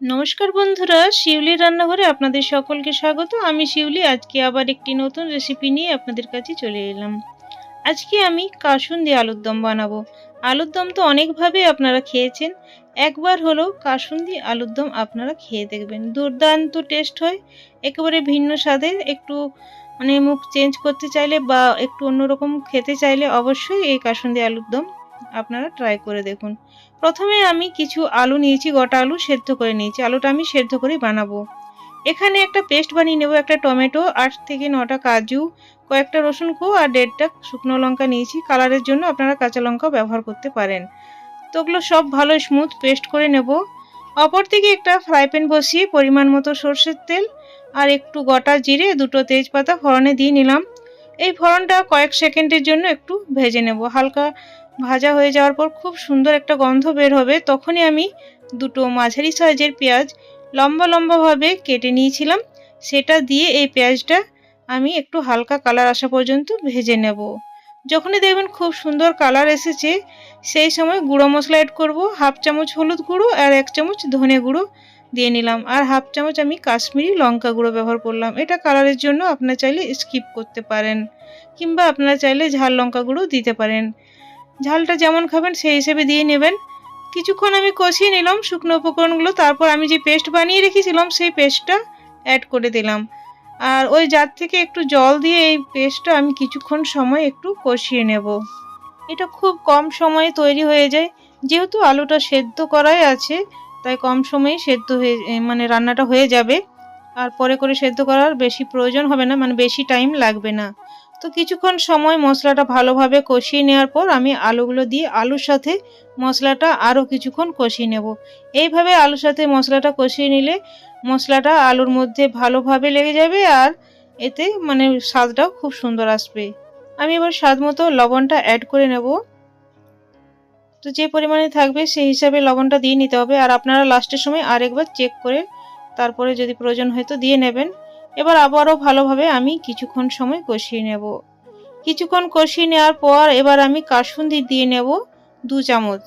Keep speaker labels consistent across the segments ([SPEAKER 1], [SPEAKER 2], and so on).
[SPEAKER 1] নমস্কার বন্ধুরা, শিউলির রান্নাঘরে আপনাদের সকলকে স্বাগত। আমি শিউলি, আজকে আবার একটি নতুন রেসিপি নিয়ে আপনাদের কাছে চলে এলাম। আজকে আমি কাসুন্দি আলুর দম বানাবো। আলুর দম তো অনেকভাবে আপনারা খেয়েছেন। একবার হলো কাসুন্দি আলুর দম আপনারা খেয়ে দেখবেন। দুর্দান্ত টেস্ট হয়। একেবারে ভিন্ন স্বাদের একটু মানে মুখ চেঞ্জ করতে চাইলে বা একটু অন্যরকম খেতে চাইলে অবশ্যই এই কাসুন্দি আলুর দম আপনারা ট্রাই করে দেখুন। প্রথমে আমি কিছু আলু নিয়েছি, গোটা আলু সেদ্ধ করে নিয়েছি। আলুটা আমি সেদ্ধ করে বানাবো। এখানে একটা পেস্ট বানিয়ে নেব, একটা টমেটো, আট থেকে নটা কাজু, কয়েকটা রসুন কো আর দেড়টা শুকনো লঙ্কা নিয়েছি। কালারের জন্য আপনারা কাঁচা লঙ্কা ব্যবহার করতে পারেন। তো ওগুলো সব ভালো স্মুথ পেস্ট করে নেব। অপর থেকে একটা ফ্রাই প্যান বসিয়ে পরিমাণ মতো সর্ষের তেল আর একটু গোটা জিরে, দুটো তেজপাতা ফোড়নে দিয়ে নিলাম। এই ফোড়নটা কয়েক সেকেন্ডের জন্য একটু ভেজে নেব। হালকা ভাজা হয়ে যাওয়ার পর খুব সুন্দর একটা গন্ধ বের হবে, তখনই আমি দুটো মাঝারি সাইজের পেঁয়াজ লম্বা লম্বাভাবে কেটে নিয়েছিলাম। সেটা দিয়ে এই পেঁয়াজটা আমি একটু হালকা কালার আসা পর্যন্ত ভেজে নেব। যখনই দেখবেন খুব সুন্দর কালার এসেছে, সেই সময় গুঁড়ো মশলা অ্যাড করব, হাফ চামচ হলুদ গুঁড়ো আর এক চামচ ধনে গুঁড়ো দিয়ে নিলাম। আর হাফ চামচ আমি কাশ্মীরি লঙ্কা গুঁড়ো ব্যবহার করলাম। এটা কালারের জন্য আপনারা চাইলে স্কিপ করতে পারেন, কিংবা আপনারা চাইলে ঝাল লঙ্কা গুঁড়ো দিতে পারেন। ঝালটা যেমন খাবেন, সেই হিসেবে দিয়ে নেবেন। কিছুক্ষণ আমি কষিয়ে নিলাম শুকনো উপকরণগুলো, তারপর আমি যে পেস্ট বানিয়ে রেখেছিলাম, সেই পেস্টটা অ্যাড করে দিলাম। আর ওই জার থেকে একটু জল দিয়ে এই পেস্টটা আমি কিছুক্ষণ সময় একটু কষিয়ে নেব। এটা খুব কম সময়ে তৈরি হয়ে যায়। যেহেতু আলুটা সেদ্ধ করাই আছে, তাই কম সময়ে সেদ্ধ হয়ে মানে রান্নাটা হয়ে যাবে। আর পরে করে সেদ্ধ করার বেশি প্রয়োজন হবে না মানে বেশি টাইম লাগবে না। তো কিছুক্ষণ সময় মশলাটা ভালোভাবে কষিয়ে নেওয়ার পর আমি আলুগুলো দিয়ে আলুর সাথে মশলাটা আরও কিছুক্ষণ কষিয়ে নেব। এইভাবে আলুর সাথে মশলাটা কষিয়ে নিলে মশলাটা আলুর মধ্যে ভালোভাবে লেগে যাবে আর এতে মানে স্বাদটাও খুব সুন্দর আসবে। আমি এবার স্বাদ মতো লবণটা অ্যাড করে নেব। তো যে পরিমাণে থাকবে সেই হিসাবে লবণটা দিয়ে নিতে হবে। আর আপনারা লাস্টের সময় আরেকবার চেক করে তারপরে যদি প্রয়োজন হয় তো দিয়ে নেবেন। এবার আবারও ভালোভাবে আমি কিছুক্ষণ সময় কষিয়ে নেব। কিছুক্ষণ কষিয়ে নেওয়ার পর এবার আমি কাসুন্দি দিয়ে নেব দু চামচ।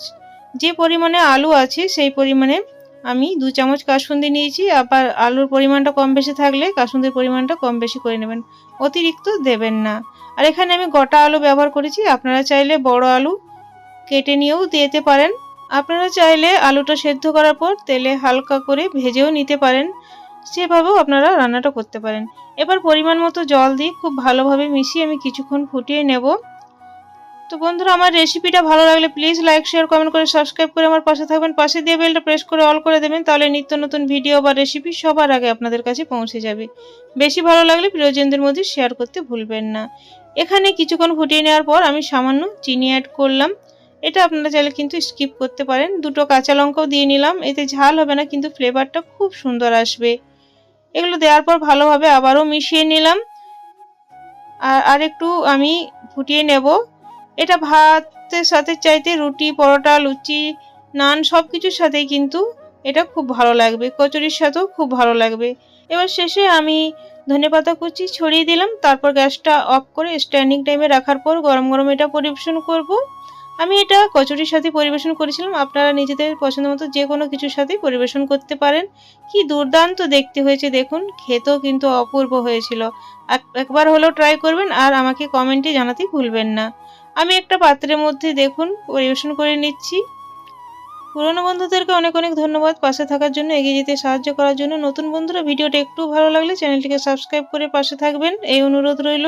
[SPEAKER 1] যে পরিমাণে আলু আছে সেই পরিমাণে আমি দু চামচ কাসুন্দি নিয়েছি। আবার আলুর পরিমাণটা কম বেশি থাকলে কাসুন্দির পরিমাণটা কম বেশি করে নেবেন। অতিরিক্ত দেবেন না। আর এখানে আমি গোটা আলু ব্যবহার করেছি। আপনারা চাইলে বড় আলু কেটে নিয়েও দিতে পারেন। আপনারা চাইলে আলুটা সেদ্ধ করার পর তেলে হালকা করে ভেজেও নিতে পারেন। সেভাবেও আপনারা রান্নাটা করতে পারেন। এবার পরিমাণ মতো জল দিয়ে খুব ভালোভাবে মিশিয়ে আমি কিছুক্ষণ ফুটিয়ে নেব। তো বন্ধুরা, আমার রেসিপিটা ভালো লাগলে প্লিজ লাইক, শেয়ার, কমেন্ট করে সাবস্ক্রাইব করে আমার পাশে থাকবেন। পাশে দিয়ে বেলটা প্রেস করে অল করে দেবেন, তাহলে নিত্য নতুন ভিডিও বা রেসিপি সবার আগে আপনাদের কাছে পৌঁছে যাবে। বেশি ভালো লাগলে প্রিয়জনদের মধ্যে শেয়ার করতে ভুলবেন না। এখানে কিছুক্ষণ ফুটিয়ে নেওয়ার পর আমি সামান্য চিনি অ্যাড করলাম। এটা আপনারা চাইলে কিন্তু স্কিপ করতে পারেন। দুটো কাঁচা লঙ্কাও দিয়ে নিলাম। এতে ঝাল হবে না, কিন্তু ফ্লেভারটা খুব সুন্দর আসবে। এগুলো দেওয়ার পর ভালোভাবে আবারও মিশিয়ে নিলাম। আর আরেকটু আমি ফুটিয়ে নেব। এটা ভাতের সাথে চাইতে রুটি, পরোটা, লুচি, নান সব কিছুর সাথেই কিন্তু এটা খুব ভালো লাগবে। কচুরির সাথেও খুব ভালো লাগবে। এবার শেষে আমি ধনেপাতা কুচি ছড়িয়ে দিলাম। তারপর গ্যাসটা অফ করে স্ট্যান্ডিং টাইমে রাখার পর গরম গরম এটা পরিবেশন করব। আমি এটা কচুরির সাথে পরিবেশন করেছিলাম। আপনারা নিজেদের পছন্দ মতো যে কোনো কিছুর সাথে পরিবেশন করতে পারেন। কি দুর্দান্ত দেখতে হয়েছে দেখুন, খেতেও কিন্তু অপূর্ব হয়েছিল। একবার হলেও ট্রাই করবেন আর আমাকে কমেন্টে জানাতে ভুলবেন না। আমি একটা পাত্রের মধ্যে দেখুন, পরিবেশন করে নিচ্ছি। পুরনো বন্ধুদেরকে অনেক অনেক ধন্যবাদ পাশে থাকার জন্য, এগিয়ে যেতে সাহায্য করার জন্য। নতুন বন্ধুরা ভিডিওটা একটু ভালো লাগলে চ্যানেলটিকে সাবস্ক্রাইব করে পাশে থাকবেন। এই অনুরোধ রইল।